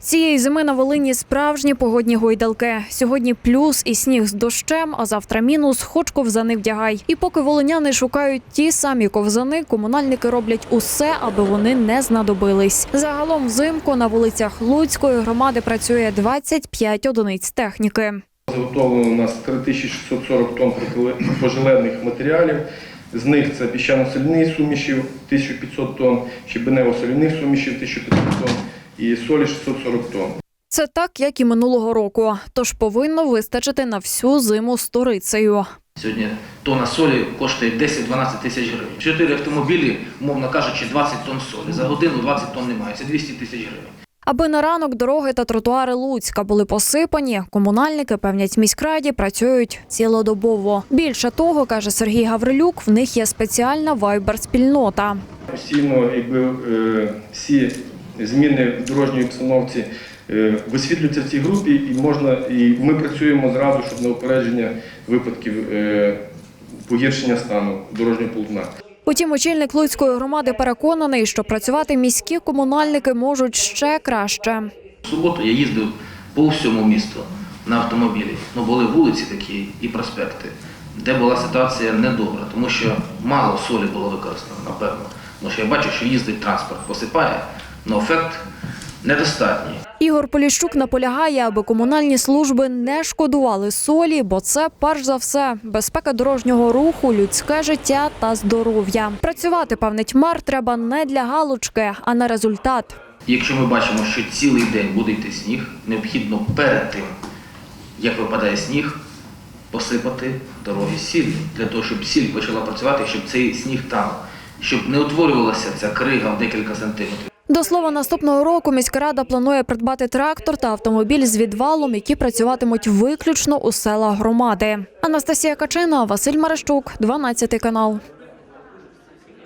Цієї зими на Волині справжні погодні гойдалки. Сьогодні плюс і сніг з дощем, а завтра мінус, хоч ковзани вдягай. І поки волиняни шукають ті самі ковзани, комунальники роблять усе, аби вони не знадобились. Загалом взимку на вулицях Луцької громади працює 25 одиниць техніки. Заготовлено у нас 3640 тонн пожеледних матеріалів. З них це піщано-соляні суміші 1500 тонн, щебенево-соляних сумішів 1500 тонн і солі 640 тонн. Це так, як і минулого року. Тож повинно вистачити на всю зиму сторицею. Сьогодні тонна солі коштує 10-12 тисяч гривень. Чотири автомобілі, умовно кажучи, 20 тонн солі. За годину 20 тонн немає, це 200 тисяч гривень. Аби на ранок дороги та тротуари Луцька були посипані, комунальники певнять міськраді працюють цілодобово. Більше того, каже Сергій Гаврилюк, в них є спеціальна вайбер-спільнота. Постійно якби, е, всі зміни в дорожній обстановці е, висвітлюються в цій групі, і можна, і ми працюємо зразу, щоб на упередження випадків е, погіршення стану дорожнього полотна. Утім, очільник Луцької громади переконаний, що працювати міські комунальники можуть ще краще. В суботу я їздив по всьому місту на автомобілі. Ну, були вулиці такі і проспекти, де була ситуація недобра, тому що мало солі було використано, напевно. Тому що я бачу, що їздить транспорт, посипає, але ефект недостатній. Ігор Поліщук наполягає, аби комунальні служби не шкодували солі, бо це перш за все безпека дорожнього руху, людське життя та здоров'я. Працювати певнить мер треба не для галочки, а на результат. Якщо ми бачимо, що цілий день буде йти сніг, необхідно перед тим, як випадає сніг, посипати дороги сіллю, для того, щоб сіль почала працювати, щоб цей сніг танув, щоб не утворювалася ця крига в декілька сантиметрів. До слова, наступного року міська рада планує придбати трактор та автомобіль з відвалом, які працюватимуть виключно у селах громади. Анастасія Качина, Василь Марищук, 12 канал.